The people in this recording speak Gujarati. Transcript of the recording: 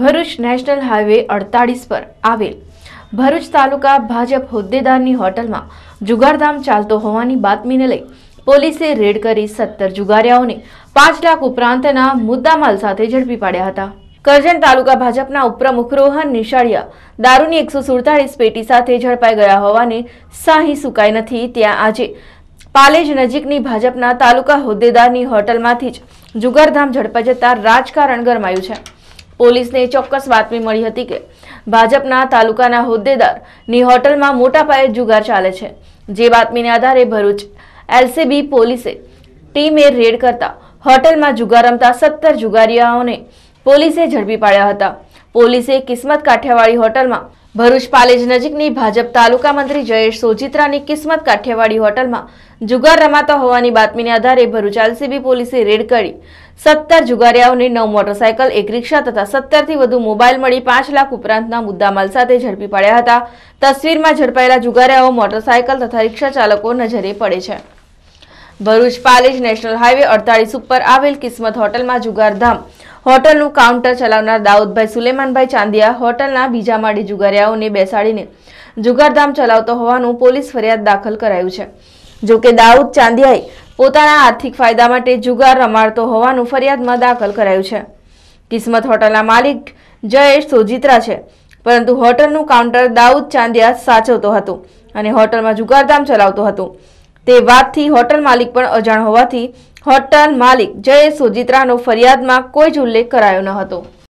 ભરૂચ નેશનલ હાઈવે અડતાળીસ પર આવેલ. ભરૂચ તાલુકા ભાજપ હોદ્દેદારની હોટલમાં જુગારધામ ચાલતો હોવાની બાતમીને લઈ પોલીસે રેડ કરી સત્તર જુગારિયાઓને પાંચ લાખ ઉપરાંતના મુદ્દામાલ સાથે ઝડપી પાડ્યા હતા. કરજણ તાલુકા ભાજપના ઉપપ્રમુખ રોહન નિશાળિયા દારૂની એકસો સુડતાલીસ પેટી સાથે ઝડપાઈ ગયા હોવાની સાહી સુકાઈ નથી. ત્યાં આજે પાલેજ નજીકની ભાજપના તાલુકા હોદ્દેદારની હોટલમાંથી જ જુગારધામ ઝડપાઈ જતા રાજકારણ ગરમાયું છે. પોલીસને ચોક્કસ બાતમી મળી હતી કે ભાજપના તાલુકાના હોદ્દેદારની હોટલમાં મોટા પાયે જુગાર ચાલે છે. જે બાતમીને આધારે ભરૂચ એલસીબી પોલીસે ટીમે રેડ કરતા હોટલમાં જુગાર રમતા સત્તર જુગારીયાઓને પોલીસે ઝડપી પાડ્યા હતા. પોલીસે કિસ્મત કાઠિયાવાડી હોટલમાં ભરૂચ પાલેજ નજીકની ભાજપ તાલુકા મંત્રી જયેશ સોજિત્રાની કિસ્મત કાઠિયાવાડી હોટલમાં જુગાર રમાતા હોવાની બાતમીને આધારે ભરૂચ એલસીબી પોલીસે રેડ કરી સત્તર જુગારિયાઓને નવ મોટરસાયકલ, એક રિક્ષા તથા સત્તરથી વધુ મોબાઈલ મળી પાંચ લાખ ઉપરાંતના મુદ્દામાલ સાથે ઝડપી પાડ્યા હતા. તસવીરમાં ઝડપાયેલા જુગારિયાઓ, મોટરસાયકલ તથા રિક્ષા ચાલકો નજરે પડે છે. ભરૂચ પાલેજ નેશનલ હાઈવે અડતાળીસ ઉપર આવેલ કિસ્મત હોટલમાં જુગારધામ. હોટલનું કાઉન્ટર ચલાવનાર દાઉદભાઈ સુલેમાનભાઈ ચાંદિયા હોટલના બીજા માળે જુગારિયાઓને બેસાડીને જુગારધામ ચલાવતો હોવાનું પોલીસ ફરિયાદ દાખલ કરાયું છે. જોકે દાઉદ ચાંદિયાએ પોતાના આર્થિક ફાયદા માટે જુગાર રમાડતો હોવાનું ફરિયાદમાં દાખલ કરાયું છે. કિસ્મત હોટલના માલિક જયેશ સોજિત્રા છે, પરંતુ હોટલનું કાઉન્ટર દાઉદ ચાંદિયા સાચવતો હતો અને હોટલમાં જુગારધામ ચલાવતો હતો. તે વાતથી હોટલ માલિક પણ અજાણ હોવાથી હોટલ માલિક જયેશ સોજિત્રાનો ફરિયાદમાં કોઈ જ ઉલ્લેખ કરાયો ન હતો.